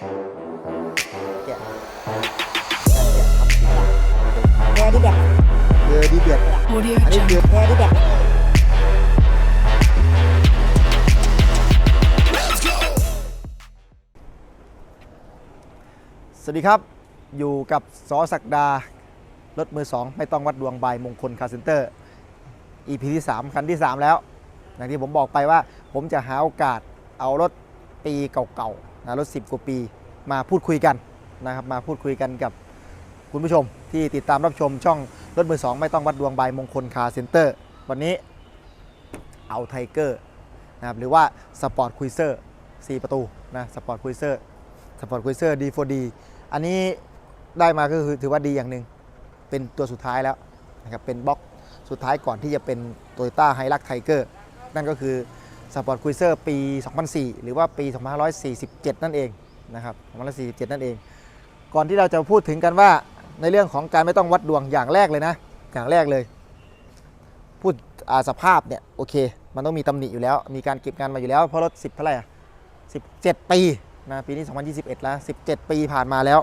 แกะแกะทำสีเรือที่แบบเดือดีเบียดอันนี้ Jungle. เดือเรือที่แบบสวัสดีครับ อยู่กับสอศักดารถมือ2ไม่ต้องวัดดวงใบมงคลคาร์เซนเตอร์ EP ที่ 3 คันที่ 3 แล้ว อย่างที่ผมบอกไปว่า ผมจะหาโอกาสเอารถปีเก่า รถ 10 กว่าปี มาพูดคุยกันนะครับมาพูดคุยกันกับคุณผู้ชมที่ติดตามรับชมช่องรถมือ2ไม่ต้องวัดดวงใบมงคลคาร์เซนเตอร์ วันนี้เอาไทเกอร์นะครับหรือว่าสปอร์ตคุยเซอร์4ประตูนะสปอร์ตคุยเซอร์สปอร์ตคุยเซอร์ D4D อันนี้ได้มาก็คือถือว่าดีอย่างหนึ่งเป็นตัวสุดท้ายแล้วนะครับเป็นบล็อกสุดท้ายก่อนที่จะเป็น Toyota h i l u x Tiger นั่นก็คือ Sport Cruiser ปี 2004 หรือว่าปี 2547 นั่นเองนะครับ2547 นั่นเอง ก่อนที่เราจะพูดถึงกันว่าในเรื่องของการไม่ต้องวัดดวงอย่างแรกเลยนะ อย่างแรกเลย พูดอาสภาพเนี่ยโอเค มันต้องมีตำหนิอยู่แล้ว มีการเก็บงานมาอยู่แล้ว เพราะรถ 10 เท่าไหร่อะ17 ปีนะปีนี้ 2021 แล้ว 17 ปีผ่านมาแล้ว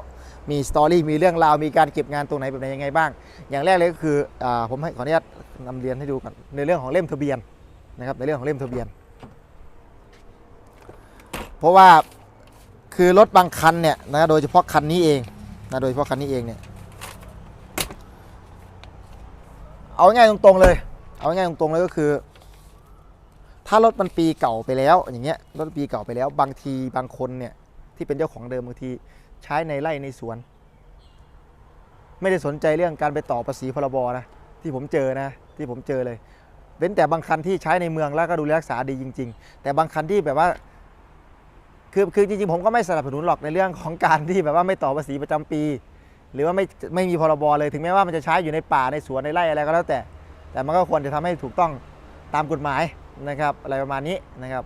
มีสตอรี่มีเรื่องราวมีการเก็บงานตรงไหนแบบไหนยังไงบ้าง อย่างแรกเลยก็คืออาผมให้ขออนุญาตนำเรียนให้ดูกันในเรื่องของเล่มทะเบียนนะครับในเรื่องของเล่มทะเบียน เพราะว่าคือรถบางคันเนี่ยนะโดยเฉพาะคันนี้เองนะโดยเฉพาะคันนี้เองเนี่ยเอาง่ายตรงๆเลย เอาง่ายตรงๆเลยก็คือ ถ้ารถมันปีเก่าไปแล้วอย่างเงี้ยรถปีเก่าไปแล้ว บางทีบางคนเนี่ยที่เป็นเจ้าของเดิมบางทีใช้ในไร่ในสวน ไม่ได้สนใจเรื่องการไปต่อภาษีพรบนะที่ผมเจอนะที่ผมเจอเลยเว้นแต่บางคันที่ใช้ในเมืองแล้วก็ดูแลรักษาดีจริง ๆ แต่บางคันที่แบบว่า คือคือจริงๆผมก็ไม่สนับสนุนหรอกในเรื่องของการที่แบบว่าไม่ต่อภาษีประจำปี หรือว่าไม่ไม่มีพรบเลยถึงแม้ว่ามันจะใช้อยู่ในป่าในสวนในไร่อะไรก็แล้วแต่ แต่มันก็ควรจะทำให้ถูกต้องตามกฎหมายนะครับ อะไรประมาณนี้นะครับ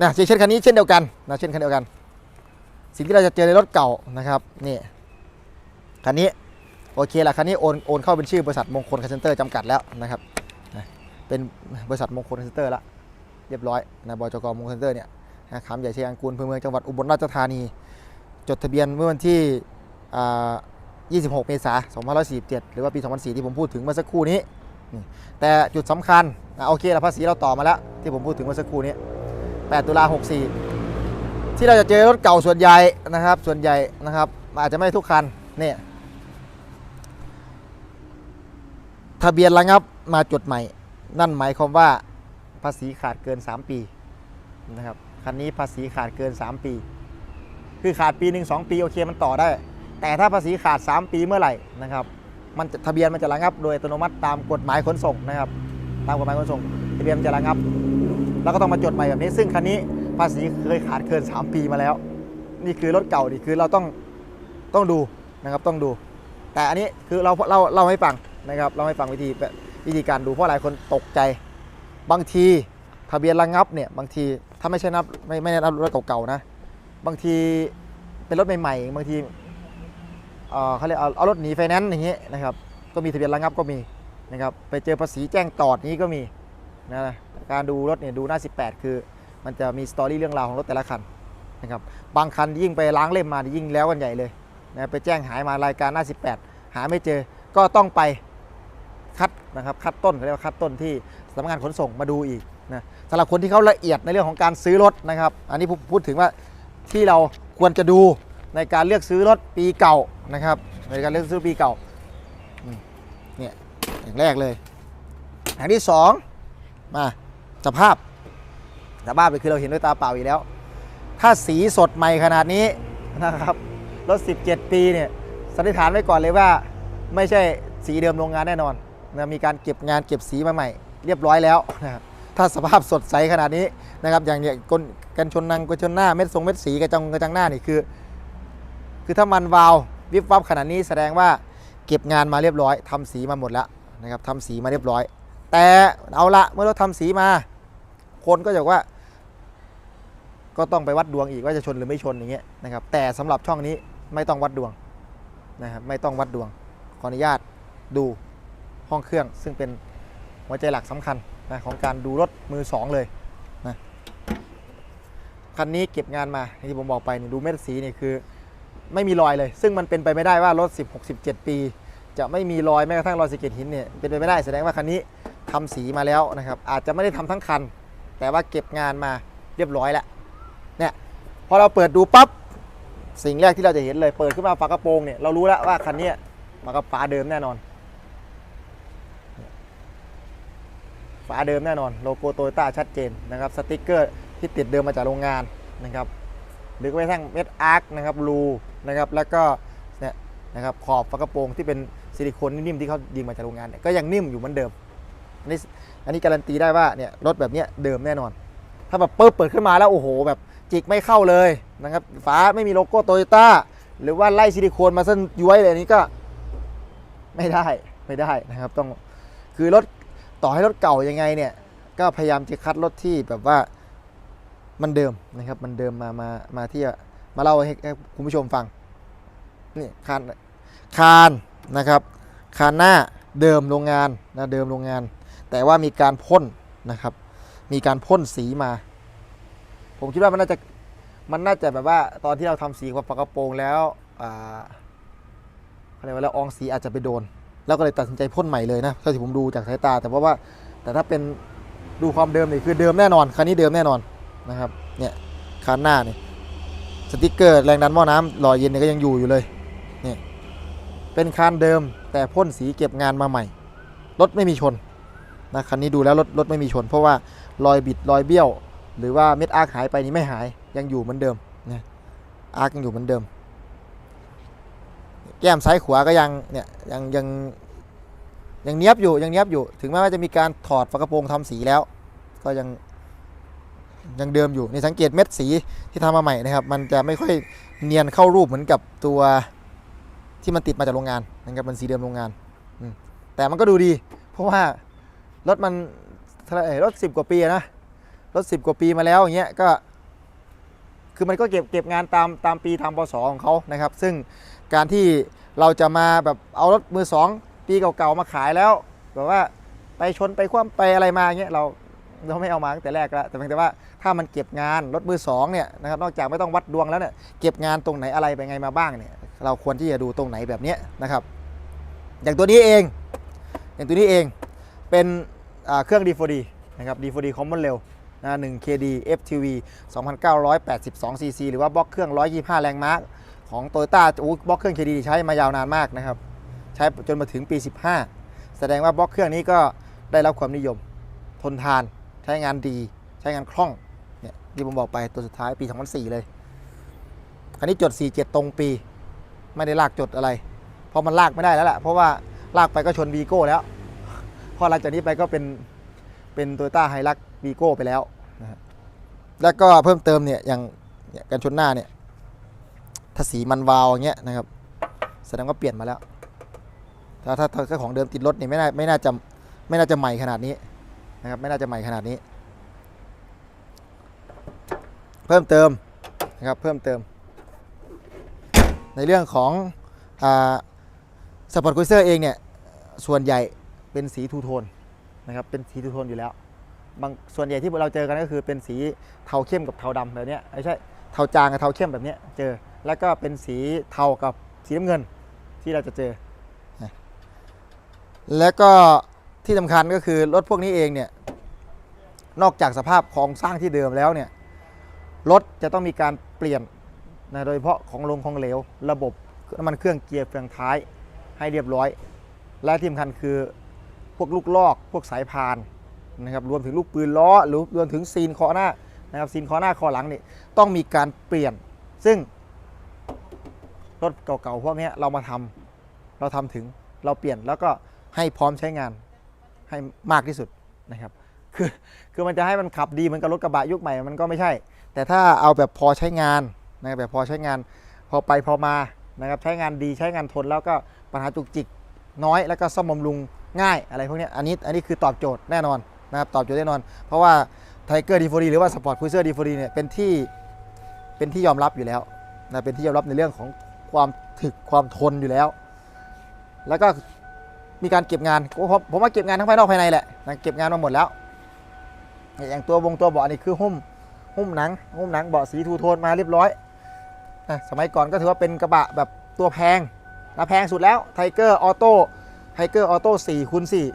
นะเช่นคันนี้เช่นเดียวกันนะเช่นคันเดียวกัน สิ่งที่เราจะเจอในรถเก่านะครับนี่คันนี้โอเคละคันนี้โอนโอนเข้าเป็นชื่อบริษัทมงคลคาเซนเตอร์จำกัดแล้วนะครับเป็นบริษัทมงคลคาเซนเตอร์ละเรียบร้อยนะบจกมงคลคาเซนเตอร์เนี่ย นะคำใหญ่เชียงกูลอำเภอเมืองจังหวัดอุบลราชธานี จดทะเบียนเมื่อวันที่อ่า26 เมษายน 2547 หรือว่าปี 2004 ที่ผมพูดถึงเมื่อสักครู่นี้ แต่จุดสำคัญนะโอเคละภาษีเราต่อมาแล้ว ที่ผมพูดถึงเมื่อสักครู่นี้ 8 ตุลา 64 ที่เราจะเจอรถเก่าส่วนใหญ่นะครับ ส่วนใหญ่นะครับ อาจจะไม่ทุกคันเนี่ยทะเบียนระงับมาจดใหม่ นั่นหมายความว่าภาษีขาดเกิน 3 ปีนะครับ คันนี้ภาษีขาดเกิน 3 ปี คือขาดปีหนึ่งสองปีโอเคมันต่อได้ แต่ถ้าภาษีขาด 3 ปีเมื่อไหร่นะครับมันจะทะเบียนมันจะระงับโดยอัตโนมัติตามกฎหมายขนส่งนะครับ ตามกฎหมายขนส่งทะเบียนมันจะระงับ แล้วก็ต้องมาจดใหม่แบบนี้ ซึ่งคันนี้ภาษีเคยขาดเกิน 3 ปีมาแล้ว นี่คือรถเก่านี่คือเราต้องต้องดูนะครับต้องดู แต่อันนี้คือเราเราเราให้ฟังนะครับเราให้ฟังวิธีวิธีการดูเพราะหลายคนตกใจ บางทีทะเบียนระงับเนี่ยบางที ถ้าไม่ใช่นับไม่ไม่ได้นับรถเก่าๆนะ บางทีเป็นรถใหม่ๆ บางทีเออเขาเรียกเอารถหนีไฟแนนซ์อย่างเงี้ยนะครับ ก็มีทะเบียนระงับก็มีนะครับไปเจอภาษีแจ้งตอดนี้ก็มีนะการดูรถเนี่ยดูหน้า 18 คือมันจะมีสตอรี่เรื่องราวของรถแต่ละคันนะครับบางคันยิ่งไปล้างเล่มมายิ่งแล้วกันใหญ่เลยนะไปแจ้งหายมารายการหน้า 18 หาไม่เจอก็ต้องไปคัดนะครับคัดต้นเรียกว่าคัดต้นที่สำนักงานขนส่งมาดูอีก นะสำหรับคนที่เขาละเอียดในเรื่องของการซื้อรถนะครับ อันนี้ผมพูดถึงว่าที่เราควรจะดูในการเลือกซื้อรถปีเก่านะครับ ในการเลือกซื้อปีเก่าเนี่ยอย่างแรกเลยอย่างที่สองมาสภาพสภาพเลยคือเราเห็นด้วยตาเปล่าอยู่แล้ว ถ้าสีสดใหม่ขนาดนี้นะครับรถ 17 ปีเนี่ยสันนิษฐานไว้ก่อนเลยว่า ไม่ใช่สีเดิมโรงงานแน่นอนนะมีการเก็บงานเก็บสีมาใหม่ เรียบร้อยแล้วนะครับ ถ้าสภาพสดใสขนาดนี้นะครับอย่างเนี้ยกลกันชนนังกันชนหน้าเม็ดทรงเม็ดสีกระจังกระจังหน้านี่คือ คือถ้ามันวาววิบวับขนาดนี้แสดงว่าเก็บงานมาเรียบร้อยทำสีมาหมดแล้วนะครับทำสีมาเรียบร้อย แต่เอาละเมื่อเราทำสีมา คนก็จะว่า ก็ต้องไปวัดดวงอีกว่าจะชนหรือไม่ชนอย่างเงี้ยนะครับแต่สำหรับช่องนี้ไม่ต้องวัดดวงนะครับไม่ต้องวัดดวงขออนุญาตดูห้องเครื่องซึ่งเป็นหัวใจหลักสำคัญ นะของการดูรถมือสองเลยนะคันนี้เก็บงานมาที่ผมบอกไปนี่ดูเม็ดสีนี่คือ ไม่มีรอยเลย ซึ่งมันเป็นไปไม่ได้ว่ารถ 16 17 ปี จะไม่มีรอยแม้กระทั่งรอยสะเก็ดหินเนี่ยเป็นไปไม่ได้แสดงว่าคันนี้ทำสีมาแล้วนะครับ อาจจะไม่ได้ทำทั้งคัน แต่ว่าเก็บงานมาเรียบร้อยแล้วเนี่ยพอเราเปิดดูปั๊บสิ่งแรกที่เราจะเห็นเลย เปิดขึ้นมาฝากระโปรงเนี่ยเรารู้แล้วว่าคันนี้มันก็ฝาเดิมแน่นอนาเดิมแน่นอนโลโก้โตโยต้าชัดเจนนะครับสติกเกอร์ที่ติดเดิมมาจากโรงงานนะครับหรือแม้กระทั่งเม็ดอาร์คนะครับรูนะครับแล้วก็เนี่ยนะครับขอบฝากระโปรงที่เป็นซิลิโคนนิ่มๆที่เขายิงมาจากโรงงานเนี่ยก็ยังนิ่มอยู่เหมือนเดิมอันนี้อันนี้การันตีได้ว่าเนี่ยรถแบบเนี้ยเดิมแน่นอน ถ้าแบบปุ๊บเปิดขึ้นมาแล้วโอ้โห แบบจิกไม่เข้าเลยนะครับฝาไม่มีโลโก้โตโยต้าหรือว่าไล่ซิลิโคนมาเส้นย้วยเลยอันนี้ก็ไม่ได้ไม่ได้นะครับต้องคือรถ ต่อให้รถเก่ายังไงเนี่ยก็พยายามจะคัดรถที่แบบว่ามันเดิมนะครับ มันเดิมมามามาที่จะมาเล่าให้คุณผู้ชมฟังนี่คานคานนะครับคานหน้าเดิมโรงงานนะเดิมโรงงาน แต่ว่ามีการพ่นนะครับ มีการพ่นสีมา ผมคิดว่ามันน่าจะมันน่าจะแบบว่าตอนที่เราทำสีกับฝากระโปรงแล้วอ่าอะไรว่าแล้วอองสีอาจจะไปโดน แล้วก็เลยตัดสินใจพ่นใหม่เลยนะเท่าที่ผมดูจากสายตา แต่เพราะว่าแต่ถ้าเป็นดูความเดิมนี่คือเดิมแน่นอนคันนี้เดิมแน่นอนนะครับเนี่ยคันหน้านี่สติกเกอร์แรงดันหม้อน้ำหล่อเย็นเนี่ยก็ยังอยู่อยู่เลยเนี่ยเป็นคันเดิมแต่พ่นสีเก็บงานมาใหม่รถไม่มีชนนะคันนี้ดูแล้วรถรถไม่มีชน เพราะว่ารอยบิดรอยเบี้ยว หรือว่าเม็ดอาร์คหายไปนี่ไม่หายยังอยู่เหมือนเดิมนะอาร์คยังอยู่เหมือนเดิม แก้มซ้ายขวาก็ยังเนี่ยยังยังยังเนี้ยบอยู่ยังเนี้ยบอยู่ ถึงแม้ว่าจะมีการถอดฝากระโปรงทำสีแล้ว ก็ยังยังเดิมอยู่นี่สังเกตเม็ดสีที่ทำมาใหม่นะครับ มันจะไม่ค่อยเนียนเข้ารูปเหมือนกับตัวที่มันติดมาจากโรงงานนะครับมันสีเดิมโรงงานแต่มันก็ดูดี เพราะว่ารถมันรถสิบกว่าปีนะรถสิบกว่าปีมาแล้วอย่างเงี้ยก็ คือมันก็เก็บเก็บงานตามตามปีทำปศของเขานะครับ ซึ่ง การที่เราจะมาแบบเอารถมือสองปีเก่าๆมาขายแล้ว แบบว่าไปชนไปคว่ำไปอะไรมาเงี้ยเราเราไม่เอามาตั้งแต่แรกแล้วแต่เพียงแต่ว่าถ้ามันเก็บงานรถมือสองเนี่ยนะครับนอกจากไม่ต้องวัดดวงแล้วเนี่ยเก็บงานตรงไหนอะไรไปไงมาบ้างเนี่ยเราควรที่จะดูตรงไหนแบบเนี้ยนะครับ อย่างตัวนี้เอง อย่างตัวนี้เองเป็นเครื่อง D4D นะครับ D4D Common Rail นะ 1 KD FTV 2,982 cc หรือว่าบล็อกเครื่อง 125 แรงม้า ของ Toyota โอ้บล็อกเครื่อง KD ใช้มายาวนานมากนะครับ ใช้จนมาถึงปี 15 แสดงว่าบล็อกเครื่องนี้ก็ได้รับความนิยม ทนทาน ใช้งานดี ใช้งานคล่อง เนี่ยที่ผมบอกไปตัวสุดท้ายปี 2004 เลย คันนี้จด 47 ตรงปี ไม่ได้ลากจดอะไร เพราะมันลากไม่ได้แล้วแหละ เพราะว่าลากไปก็ชนวีโก้แล้ว พอหลังจากนี้ไปก็เป็นเป็นโตโยต้าไฮรักวีโก้ไปแล้วนะฮะแล้วก็เพิ่มเติมเนี่ยอย่างกันชนหน้าเนี่ย ถ้าสีมันวาวอย่างเงี้ยนะครับแสดงว่าเปลี่ยนมาแล้วถ้าถ้าถ้าถ้าของเดิมติดรถนี่ไม่น่าไม่น่าจะไม่น่าจะใหม่ขนาดนี้นะครับไม่น่าจะใหม่ขนาดนี้ เพิ่มเติมนะครับเพิ่มเติม ในเรื่องของสปอร์ตคุยเซอร์เองเนี่ยส่วนใหญ่เป็นสีทูโทนนะครับเป็นสีทูโทนอยู่แล้วบางส่วนใหญ่ที่เราเจอกันก็คือเป็นสีเทาเข้มกับเทาดำแบบนี้ไม่ใช่เทาจางกับเทาเข้มแบบนี้เจอ แล้วก็เป็นสีเทากับสีน้ำเงินที่เราจะเจอ แล้วก็ที่สำคัญก็คือรถพวกนี้เองเนี่ย นอกจากสภาพโครงสร้างที่เดิมแล้วเนี่ย รถจะต้องมีการเปลี่ยนนะโดยเฉพาะของลงของเหลว ระบบน้ำมันเครื่องเกียร์เฟืองท้ายให้เรียบร้อย และที่สำคัญคือพวกลูกลอกพวกสายพานนะครับรวมถึงลูกปืนล้อหรือรวมถึงซีนคอหน้านะครับซีนคอหน้าคอหลังนี่ต้องมีการเปลี่ยน ซึ่ง รถเก่าๆพวกนี้เรามาทำเราทำถึงเราเปลี่ยนแล้วก็ให้พร้อมใช้งานให้มากที่สุดนะครับ คือคือมันจะให้มันขับดีเหมือนกับรถกระบะยุคใหม่มันก็ไม่ใช่ แต่ถ้าเอาแบบพอใช้งานนะครับแบบพอใช้งาน พอไปพอมานะครับใช้งานดีใช้งานทนแล้วก็ปัญหาจุกจิกน้อยแล้วก็ซ่อมบำรุงง่ายอะไรพวกนี้อันนี้อันนี้คือตอบโจทย์แน่นอนนะครับตอบโจทย์แน่นอน เพราะว่าไทเกอร์ดีฟรีหรือว่าสปอร์ตคูเซอร์ดีฟรีเนี่ยเป็นที่เป็นที่ยอมรับอยู่แล้วนะเป็นที่ยอมรับในเรื่องของ ความถึกความทนอยู่แล้ว แล้วก็มีการเก็บงานผมผมว่าเก็บงานทั้งภายนอกภายในแหละนะเก็บงานมาหมดแล้ว อย่างตัววงตัวเบาะนี่คือหุ้มหุ้มหนังหุ้มหนังเบาะสีทูโทนมาเรียบร้อยสมัยก่อนก็ถือว่าเป็นกระบะแบบตัวแพงราแพงสุดแล้วไทเกอร์ออโต้ไทเกอร์ออโต้สี่คูณสี่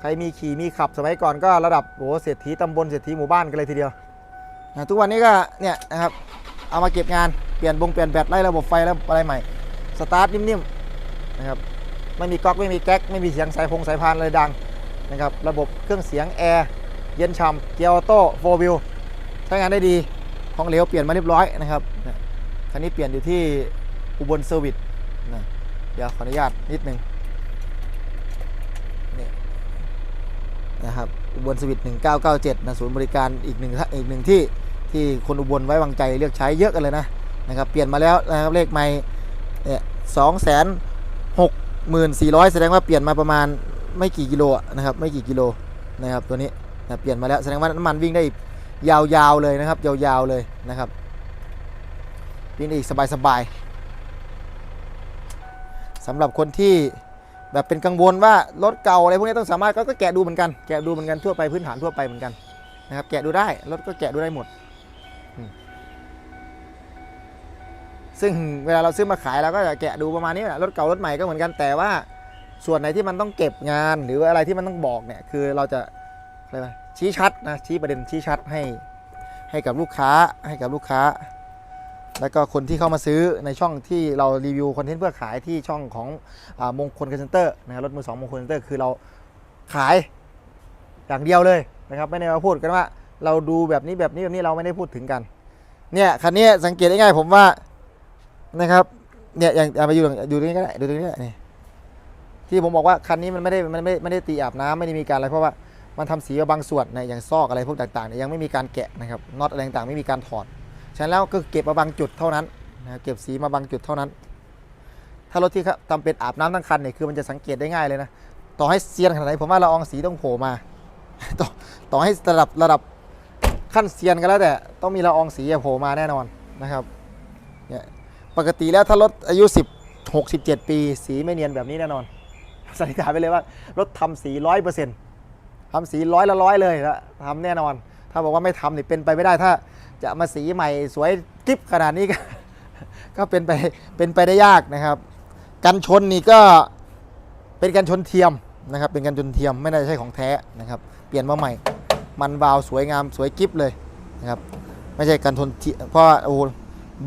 ใครมีขี่มีขับสมัยก่อนก็ระดับโอ้โหเศรษฐีตำบลเศรษฐีหมู่บ้านกันเลยทีเดียวนะทุกวันนี้ก็เนี่ยนะครับเอามาเก็บงาน เปลี่ยนบงเปลี่ยนแบตไล่ระบบไฟแล้วอะไรใหม่ สตาร์ทนิ่มๆนะครับ ไม่มีก๊อกไม่มีแก๊กไม่มีเสียงสายพงสายพานเลยดังนะครับ ระบบเครื่องเสียงแอร์เย็นฉ่ำเกียร์ออโต้โฟร์วิลใช้งานได้ดี ของเหลวเปลี่ยนมาเรียบร้อยนะครับนี่คันนี้เปลี่ยนอยู่ที่อุบลเซอร์วิสนะเดี๋ยวขออนุญาตนิดนึงนี่นะครับอุบลเซอร์วิส1997นะศูนย์บริการอีกหนึ่งอีกหนึ่งที่ที่คนอุบลไว้วางใจเลือกใช้เยอะกันเลยนะ นะครับเปลี่ยนมาแล้วนะครับเลขไม่เนี่ยสองแสนหกหมื่นสี่ร้อยแสดงว่าเปลี่ยนมาประมาณไม่กี่กิโลนะครับไม่กี่กิโลนะครับตัวนี้นะเปลี่ยนมาแล้วแสดงว่าน้ำมันวิ่งได้ยาวๆเลยนะครับยาวๆเลยนะครับวิ่งได้อีกสบายๆสำหรับคนที่แบบเป็นกังวลว่ารถเก่าอะไรพวกนี้ต้องสามารถก็แกะดูเหมือนกันแกะดูเหมือนกันทั่วไปพื้นฐานทั่วไปเหมือนกันนะครับแกะดูได้รถก็แกะดูได้หมด ซึ่งเวลาเราซื้อมาขายเราก็จะแกะดูประมาณนี้แหละรถเก่ารถใหม่ก็เหมือนกันแต่ว่าส่วนไหนที่มันต้องเก็บงานหรืออะไรที่มันต้องบอกเนี่ยคือเราจะอะไรวะชี้ชัดนะชี้ประเด็นชี้ชัดให้ให้กับลูกค้าให้กับลูกค้า แล้วก็คนที่เข้ามาซื้อในช่องที่เรารีวิวคอนเทนต์เพื่อขายที่ช่องของอมงคลคอนเซนเตอร์นะครับรถมือสองมงคลคอนเซนเตอร์คือเราขายอย่างเดียวเลยนะครับไม่ได้มาพูดกันว่าเราดูแบบนี้แบบนี้แบบนี้เราไม่ได้พูดถึงกันเนี่ยคันนี้สังเกตง่ายผมว่า นะครับเนี่ยอย่างเอาไปอยู่ดูตรงนี้ก็ได้ดูตรงนี้ก็ได้นี่ที่ผมบอกว่าคันนี้มันไม่ได้มันไม่ไม่ได้ตีอาบน้ำไม่ได้มีการอะไรเพราะว่ามันทำสีมาบางส่วนนะอย่างซอกอะไรพวกต่างๆเนี่ยยังไม่มีการแกะนะครับน็อตอะไรต่างๆไม่มีการถอดฉะนั้นแล้วก็เก็บมาบางจุดเท่านั้นนะเก็บสีมาบางจุดเท่านั้น ถ้ารถที่เขาทำเป็นอาบน้ำทั้งคันเนี่ยคือมันจะสังเกตได้ง่ายเลยนะต่อให้เซียนขนาดไหนผมว่าละอองสีต้องโผล่มาต่อต่อให้ระดับระดับขั้นเซียนกันแล้วแต่ต้องมีละอองสีโผล่มาแน่นอนนะครับ ปกติแล้วถ้ารถอายุ 10 6 17 ปี สีไม่เนียนแบบนี้แน่นอนสันนิษฐานไปเลยว่ารถทำสีร้อยเปอร์เซ็นต์ทำสีร้อยละร้อยเลยนะทำแน่นอน ถ้าบอกว่าไม่ทำนี่เป็นไปไม่ได้ถ้าจะมาสีใหม่สวยกริบขนาดนี้ก็ก็เป็นไปเป็นไปได้ยากนะครับ กันชนนี่ก็เป็นกันชนเทียมนะครับ เป็นกันชนเทียมไม่ได้ใช่ของแท้นะครับ เปลี่ยนมาใหม่ มันวาวสวยงามสวยกริบเลยนะครับ ไม่ใช่กันชนเพราะโอ้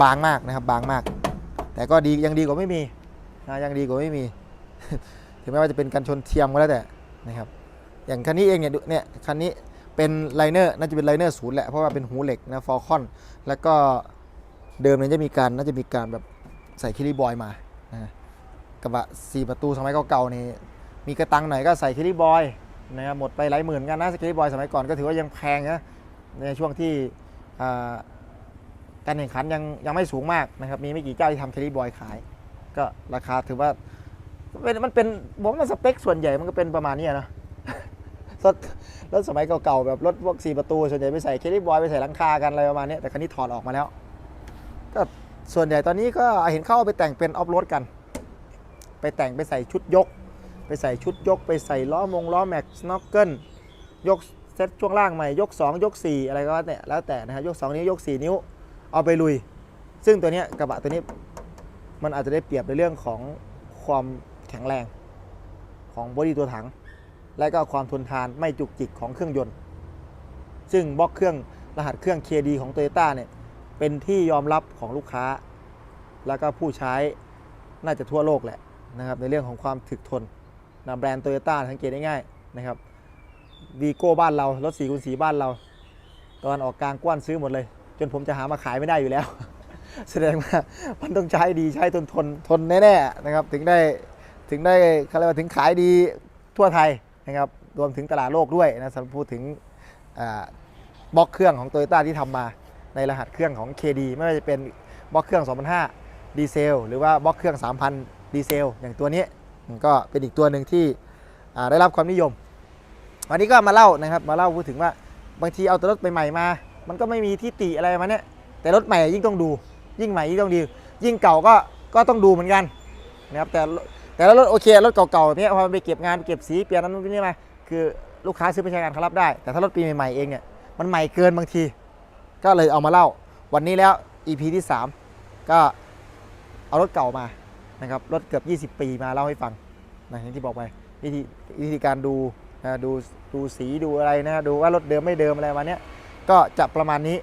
บางมากนะครับบางมาก แต่ก็ดียังดีกว่าไม่มีนะยังดีกว่าไม่มี ถึงแม้ว่าจะเป็นกันชนเทียมก็แล้วแต่นะครับ อย่างคันนี้เองเนี่ยเนี่ยคันนี้เป็นไลเนอร์น่าจะเป็นไลเนอร์ศูนย์แหละเพราะว่าเป็นหูเหล็กนะฟอลคอนแล้วก็เดิมเนี่ยจะมีการน่าจะมีการแบบใส่คิริบอยมานะกระบะสี่ประตูสมัยเก่าๆนี่มีกระตังหน่อยก็ใส่คิริบอยนะครับหมดไปหลายหมื่นกันนะคิริบอยสมัยก่อนก็ถือว่ายังแพงนะในช่วงที่อ่า การแข่งขันยังยังไม่สูงมากนะครับ มีไม่กี่เจ้าที่ทำแคลรี่บอยขาย ก็ราคาถือว่ามันเป็นผมว่าสเปคส่วนใหญ่มันก็เป็นประมาณนี้นะรถรถสมัยเก่าๆแบบรถพวกสี่ประตู ส่วนใหญ่ไปใส่แคลรี่บอยไปใส่หลังคากันอะไรประมาณนี้แต่คันนี้ถอดออกมาแล้ว ก็ส่วนใหญ่ตอนนี้ก็เห็นเข้าไปแต่งเป็นออฟโรดกัน ไปแต่งไปใส่ชุดยก ไปใส่ชุดยก ไปใส่ล้อมงล้อแม็กซ์น็อกเกิลยกเซตช่วงล่างใหม่ยก 2 ยก 4 อะไรก็แล้วแต่แล้วแต่นะฮะยก 2 นิ้วยก 4 นิ้ว เอาไปลุย ซึ่งตัวนี้กระบะตัวนี้มันอาจจะได้เปรียบในเรื่องของความแข็งแรงของบอดี้ตัวถัง และก็ความทนทานไม่จุกจิกของเครื่องยนต์ ซึ่งบล็อกเครื่องรหัสเครื่อง KD ของ Toyota เนี่ยเป็นที่ยอมรับของลูกค้า แล้วก็ผู้ใช้น่าจะทั่วโลกแหละนะครับในเรื่องของความถึกทนนะแบรนด์ Toyota สังเกตได้ง่ายนะครับวีโก้บ้านเรา รถสีคูณสีบ้านเรา ตอนออกกลางกว้านซื้อหมดเลย จนผมจะหามาขายไม่ได้อยู่แล้ว แสดงว่ามันต้องใช้ดีใช้ทนทนทนแน่ๆนะครับ ถึงได้ถึงได้เขาเรียกว่าถึงขายดีทั่วไทยนะครับรวมถึงตลาดโลกด้วยนะสำหรับพูดถึงบล็อกเครื่องของ Toyota ที่ทำมาในรหัสเครื่องของ KD ไม่ว่าจะเป็นบล็อกเครื่อง 2005 ดีเซล หรือว่าบล็อกเครื่อง 3,000 ดีเซล อย่างตัวนี้ก็เป็นอีกตัวหนึ่งที่ได้รับความนิยม วันนี้ก็มาเล่านะครับมาเล่าพูดถึงว่าบางทีเอาตัวรถใหม่ๆมา มันก็ไม่มีที่ติอะไรมาเนี่ยแต่รถใหม่ยิ่งต้องดู ยิ่งใหม่ยิ่งต้องดี ยิ่งเก่าก็ก็ต้องดูเหมือนกันนะครับแต่แต่ละรถโอเครถเก่าๆแบบเนี้ยพอมันไปเก็บงานไปเก็บสีเปลี่ยนนั้นนู่นนี่มาคือลูกค้าซื้อไปใช้งานเขารับได้ แต่ถ้ารถปีใหม่ๆเองเนี่ยมันใหม่เกินบางที ก็เลยเอามาเล่า วันนี้แล้ว EP ที่ 3 ก็เอารถเก่ามานะครับรถเกือบ 20 ปีมาเล่าให้ฟังนะอย่างที่บอกไปวิธีวิธีการดูนะดูดูสีดูอะไรนะดูว่ารถเดิมไม่เดิมอะไรมาเนี้ย ก็จะประมาณนี้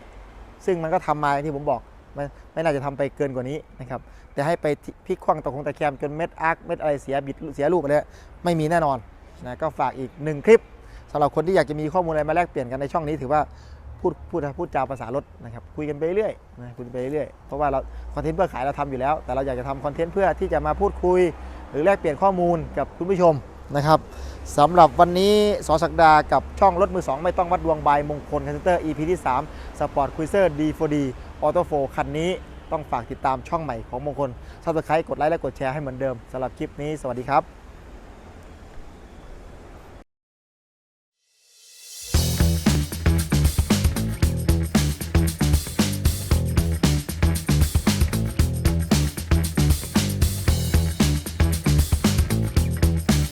ซึ่งมันก็ทำมาอย่างที่ผมบอกไม่ไม่น่าจะทำไปเกินกว่านี้นะครับ แต่ให้ไปพลิกคว่ำตกคงตะแคมจนเม็ดอาร์คเม็ดอะไรเสียบิดเสียรูปอะไรเนี่ยไม่มีแน่นอนนะก็ฝากอีกหนึ่งคลิปสำหรับคนที่อยากจะมีข้อมูลอะไรมาแลกเปลี่ยนกันในช่องนี้ถือว่าพูดพูดพูดจาภาษารถนะครับคุยกันไปเรื่อยนะคุยกันไปเรื่อยเพราะว่าเราคอนเทนต์เพื่อขายเราทำอยู่แล้ว แต่เราอยากจะทำคอนเทนต์เพื่อที่จะมาพูดคุย หรือแลกเปลี่ยนข้อมูลกับคุณผู้ชม นะครับสำหรับวันนี้สอศักดากับช่องรถมือ 2 ไม่ต้องวัดดวงบายมงคลคอนเตอร์ EP ที่ 3 Sport Cruiser D4D Auto 4คันนี้ต้องฝากติดตามช่องใหม่ของมงคลซับสไครต์กดไลค์และกดแชร์ให้เหมือนเดิมสำหรับคลิปนี้สวัสดีครับ